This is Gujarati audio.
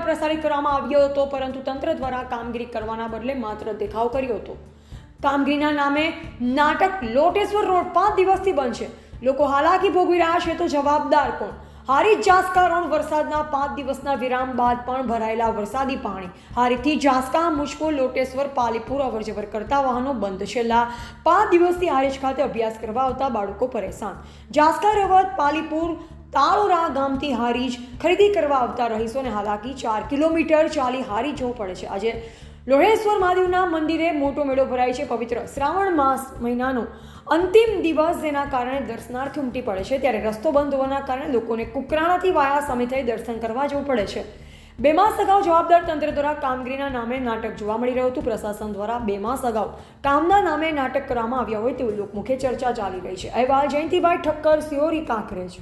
પ્રસારિત કરવામાં આવ્યો હતો, પરંતુ તંત્ર દ્વારા કામગીરી કરવાના બદલે માત્ર દેખાવ કર્યો હતો. કામગીરીના નામે નાટક લોટેશ્વર રોડ પાંચ દિવસથી બંધ છે. લોકો હાલાકી ભોગવી રહ્યા છે તો જવાબદાર કોણ? હારી જાસકા રોડ વરસાદના પાંચ દિવસના વિરામ બાદ પણ ભરાયેલા વરસાદી પાણી. હારીથી જાસકા મુશ્કો લોટેશ્વર, પાલીપુર, અવરજવર કરતા વાહનો બંધ છેલ્લા પાંચ દિવસથી હારીજ ખાતે અભ્યાસ કરવા આવતા બાળકો પરેશાન. જાસકા રવત, પાલીપુર તાળોરા ગામથી હારીજ ખરીદી કરવા આવતા રહીશોને હાલાકી ચાર કિલોમીટર ચાલી હારી જવું પડે છે. આજે લોહેશ્વર મહાદેવના મંદિરે મોટો મેળો ભરાય છે. પવિત્ર શ્રાવણ માસ મહિનાનો અંતિમ દિવસ જેના કારણે દર્શનાર્થી ઉમટી પડે છે. ત્યારે રસ્તો બંધ હોવાના કારણે લોકોને કુકરાણાથી વાયા સમય થઈ દર્શન કરવા જવું પડે છે. બે માસ અગાઉ જવાબદાર તંત્ર દ્વારા કામગીરીના નામે નાટક જોવા મળી રહ્યું હતું. પ્રશાસન દ્વારા બે માસ અગાઉ કામના નામે નાટક કરવામાં આવ્યા હોય તેવું લોકમુખે ચર્ચા ચાલી રહી છે. અહેવાલ જયંતિભાઈ ઠક્કર, સિયોરી, કાંકરેજ.